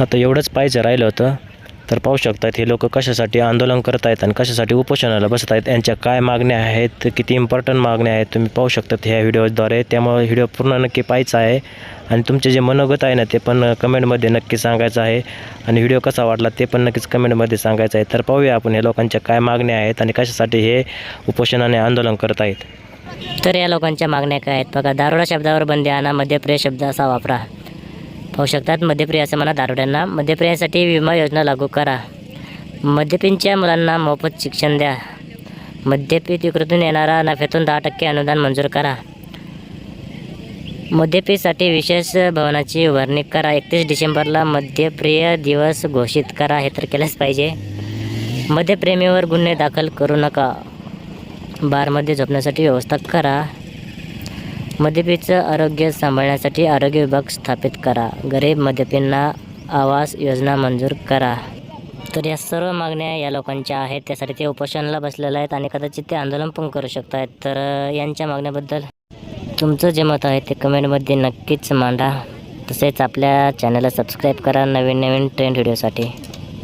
आता एवढंच पाहिजे राहिलं होतं तर पाहू शकतात हे लोक कशासाठी आंदोलन करत आहेत आणि कशासाठी उपोषणाला बसत आहेत यांच्या काय मागण्या आहेत किती इम्पॉर्टंट मागण्या आहेत तुम्ही पाहू शकतात ह्या व्हिडिओद्वारे. त्यामुळे व्हिडिओ पूर्ण नक्की पाहायचा आहे. आणि तुमचे जे मनोगत आहे ना ते पण कमेंटमध्ये नक्की सांगायचं आहे. आणि व्हिडिओ कसा वाटला ते पण नक्कीच कमेंटमध्ये सांगायचं आहे. तर पाहूया आपण हे लोकांच्या काय मागण्या आहेत आणि कशासाठी हे उपोषणाने आंदोलन करत आहेत तर या लोकांच्या मागण्या काय आहेत? बघा दारुडा शब्दावर बंदी आणा मध्यप्रिय शब्द असा वापरा. पाहू शकतात. मध्यप्रिय असं म्हणा दारुड्यांना. मध्यप्रियासाठी विमा योजना लागू करा. मद्यपींच्या मुलांना मोफत शिक्षण द्या. मद्यपी विक्रीतून येणारा नफ्यातून दहा टक्के अनुदान मंजूर करा. मद्यपीसाठी विशेष भवनाची उभारणी करा. एकतीस डिसेंबरला मद्यप्रिय दिवस घोषित करा. हे तर केलंच पाहिजे. मद्यप्रेमीवर गुन्हे दाखल करू नका. बारमध्ये झोपण्यासाठी व्यवस्था करा. मद्यपीचं आरोग्य सांभाळण्यासाठी आरोग्य विभाग स्थापित करा. गरीब मद्यपींना आवास योजना मंजूर करा. तर या सर्व मागण्या या लोकांच्या आहेत. त्यासाठी ते उपोषणाला बसलेले आहेत आणि कदाचित ते आंदोलन पण करू शकत आहेत तर यांच्या मागण्याबद्दल तुमचं जे मत आहे ते कमेंटमध्ये नक्कीच मांडा. तसेच आपल्या चॅनलला सबस्क्राईब करा. नवीन नवीन ट्रेंड व्हिडिओसाठी.